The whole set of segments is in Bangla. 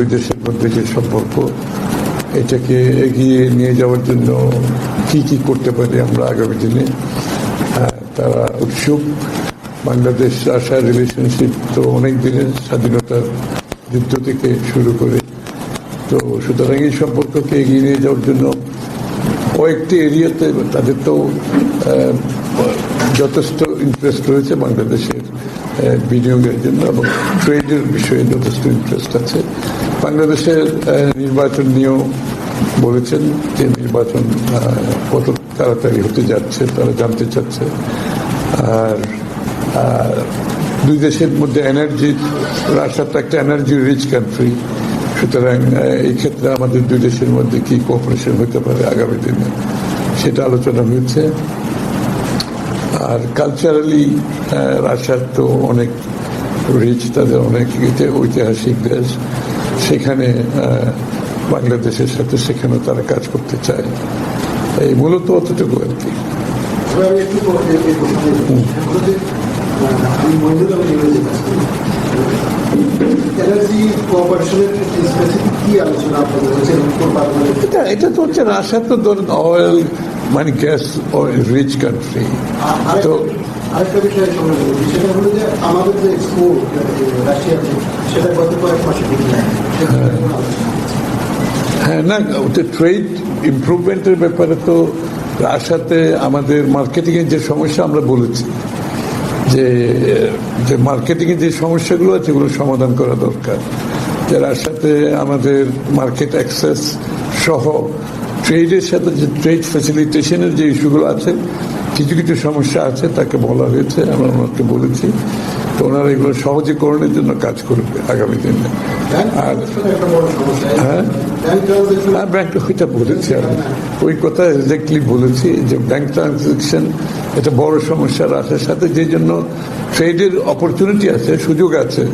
দুই দেশের মধ্যে যে সম্পর্ক, এটাকে এগিয়ে নিয়ে যাওয়ার জন্য কি কি করতে পারি আমরা আগামী দিনে তারা উৎসুক। বাংলাদেশ রাশিয়ার রিলেশনশিপ তো অনেক দিনের স্বাধীনতার যুদ্ধ থেকে শুরু করে। তো সুতরাং এই সম্পর্ককে এগিয়ে নিয়ে যাওয়ার জন্য কয়েকটি এরিয়াতে তাদের তো যথেষ্ট ইন্টারেস্ট রয়েছে বাংলাদেশের বিনিয়োগের জন্য এবং ট্রেডের বিষয়ে যথেষ্ট ইন্টারেস্ট আছে। বাংলাদেশের নির্বাচন নিয়েও বলেছেন যে নির্বাচন কত তাড়াতাড়ি হতে যাচ্ছে, তারা জানতে চাচ্ছে। আর দুই দেশের মধ্যে এনার্জি রাশিয়া তো একটা এনার্জি রিচ কান্ট্রি সুতরাং এই ক্ষেত্রে আমাদের দুই দেশের মধ্যে কি কোঅপারেশন হতে পারে আগামী দিনে, সেটা আলোচনা হয়েছে। আর কালচারালি রাশিয়ার তো অনেক রিচ তাদের অনেক ঐতিহাসিক দেশ। সেখানে বাংলাদেশের সাথে সেখানে তারা কাজ করতে চায়। এই মূলত অতটুকু আর কি। এনার্জি কোঅপারেশনের স্পেসিফিক কি আলোচনা এটা এটা তো হচ্ছে রাশিয়া তো ধরেন অয়েল মানে গ্যাস রিচ কান্ট্রি তো আরেকটা বিষয় সঙ্গে বলছি সেটা হলো যে আমাদের যে এক্সপোর্ট রাশিয়াতে সেটা গত কয়েক মাসে ঠিক নাই সেটা নিয়ে কোনো আলোচনা হচ্ছে। হ্যাঁ না ওটা ট্রেড ইমপ্রুভমেন্টের ব্যাপারে তো রাশিয়াতে আমাদের মার্কেটিংয়ের যে সমস্যা আমরা বলেছি যে যে মার্কেটিংয়ের যে সমস্যাগুলো আছে এগুলো সমাধান করা দরকার। যে সাথে আমাদের মার্কেট অ্যাক্সেস সহ ট্রেডের সাথে যে ট্রেড ফ্যাসিলিটেশনের যে ইস্যুগুলো আছে কিছু কিছু সমস্যা আছে তাকে বলা হয়েছে আমরা ওনাকে বলেছি। তো ওনারা এগুলো সহজীকরণের জন্য কাজ করবে আগামী দিনে। আর একটা বড় হ্যাঁ? হ্যাঁ ব্যাংক ওইটা বলেছি আমি। ওই কথা এক্স্যাক্টলি বলেছি যে ব্যাংক ট্রানজাকশন এটা বড় সমস্যা রাশিয়ার সাথে যে জন্য ট্রেডের অপরচুনিটি আছে সুযোগ আছে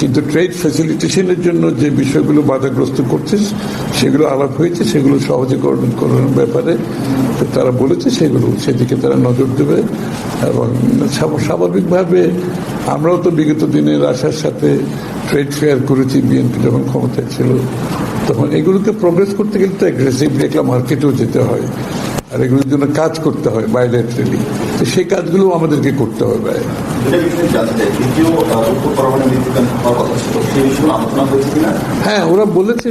কিন্তু ট্রেড ফ্যাসিলিটেশনের জন্য যে বিষয়গুলো বাধাগ্রস্ত করছে, সেগুলো আলাপ হয়েছে, সেগুলো সহজীকরণ করার ব্যাপারে তারা বলেছে, সেগুলো সেদিকে তারা নজর দেবে। এবং স্বাভাবিকভাবে আমরাও তো বিগত দিনে রাশিয়ার সাথে ট্রেড ফেয়ার করেছি বিএনপি যখন ক্ষমতায় ছিল, তখন এগুলোকে প্রোগ্রেস করতে গেলে তো অ্যাগ্রেসিভলি একটা মার্কেটেও যেতে হয়। আর এগুলোর জন্য কাজ করতে হয় বাইলেটারালি তো সেই কাজগুলো আমাদেরকে করতে হবে হ্যাঁ ওরা বলেছে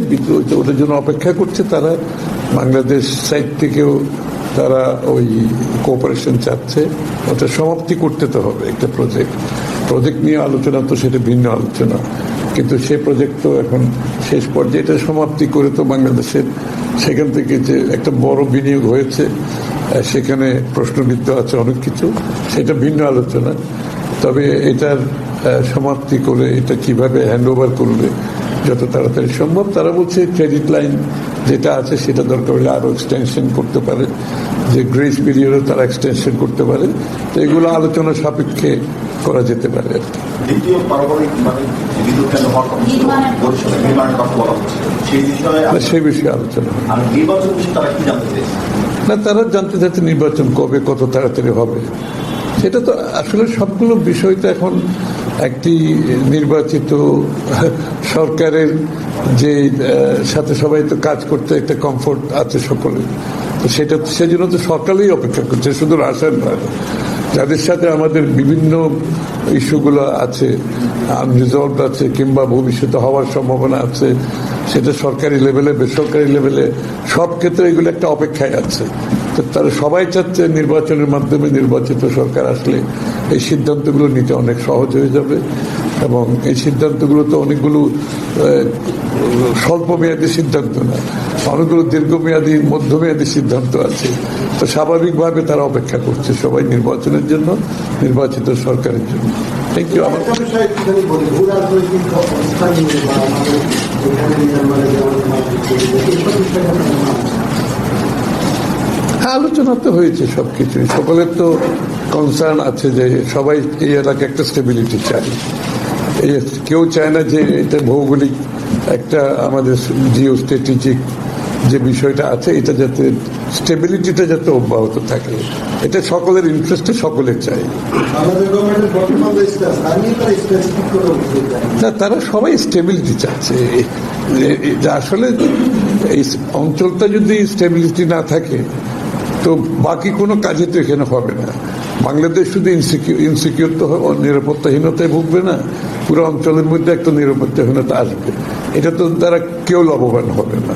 ওদের জন্য অপেক্ষা করছে তারা। বাংলাদেশ সাইড থেকেও তারা ওই কোঅপারেশন চাচ্ছে। ওটা সমাপ্তি করতে তো হবে একটা প্রজেক্ট প্রজেক্ট নিয়ে আলোচনা তো সেটা ভিন্ন আলোচনা। কিন্তু সে প্রজেক্ট তো এখন শেষ পর্যায়ে। এটা সমাপ্তি করে তো বাংলাদেশের সেখান থেকে যে একটা বড় বিনিয়োগ হয়েছে সেখানে প্রশ্নবিদ্ধ আছে অনেক কিছু। সেটা ভিন্ন আলোচনা। তবে এটার সমাপ্তি করে এটা কীভাবে হ্যান্ড ওভার করবে, যত তাড়াতাড়ি সম্ভব। তারা বলছে ক্রেডিট লাইন যেটা আছে সেটা দরকার হলে আরও এক্সটেনশন করতে পারে। যে গ্রেস পিরিয়ডও তারা এক্সটেনশন করতে পারে। তো এগুলো আলোচনা সাপেক্ষে করা যেতে পারে মানে সেই বিষয়ে আর সেই বিষয়ে আলোচনা না তারা জানতে চাচ্ছে নির্বাচন কবে কত তাড়াতাড়ি হবে। সেটা তো আসলে সবগুলো বিষয় তো এখন একটি নির্বাচিত সরকারের যে সাথে সবাই তো কাজ করতে একটা কমফোর্ট আছে সকলে তো সেটা সেজন্য তো সকালেই অপেক্ষা করছে শুধু রাশার নয়। যাদের সাথে আমাদের বিভিন্ন ইস্যুগুলো আছে আনরিজলভ আছে, কিংবা ভবিষ্যতে হওয়ার সম্ভাবনা আছে, সেটা সরকারি লেভেলে, বেসরকারি লেভেলে, সব ক্ষেত্রে এগুলো একটা অপেক্ষায় আছে। তো তারা সবাই চাচ্ছে নির্বাচনের মাধ্যমে নির্বাচিত সরকার আসলে এই সিদ্ধান্তগুলো নিতে অনেক সহজ হয়ে যাবে, এবং এই সিদ্ধান্তগুলো তো অনেকগুলো স্বল্প মেয়াদী সিদ্ধান্ত না। অনেকগুলো দীর্ঘমেয়াদী মধ্যমেয়াদী সিদ্ধান্ত আছে। তো স্বাভাবিকভাবে তারা অপেক্ষা করছে সবাই নির্বাচনের জন্য নির্বাচিত সরকারের জন্য। থ্যাংক ইউ আমার আলোচনা হ্যাঁ আলোচনা তো হয়েছে সবকিছু সকলের তো কনসার্ন আছে যে সবাই এই এলাকায় একটা স্টেবিলিটি চায়। এই কেউ চায় না যে এটা ভৌগোলিক একটা আমাদের জিও স্ট্র্যাটেজিক যে বিষয়টা আছে এটা যাতে স্টেবিলিটিটা যাতে অব্যাহত থাকে। এটা সকলের ইন্টারেস্টে সকলে চাই না। তারা সবাই স্টেবিলিটি চাচ্ছে। আসলে এই অঞ্চলটা যদি স্টেবিলিটি না থাকে তো বাকি কোনো কাজে তো এখানে হবে না। বাংলাদেশ শুধু ইনসিকিউর তো নিরাপত্তাহীনতায় ভুগবে না পুরো অঞ্চলের মধ্যে একটা নিরাপত্তাহীনতা আসবে। এটা তো তারা কেউ লাভবান হবে না।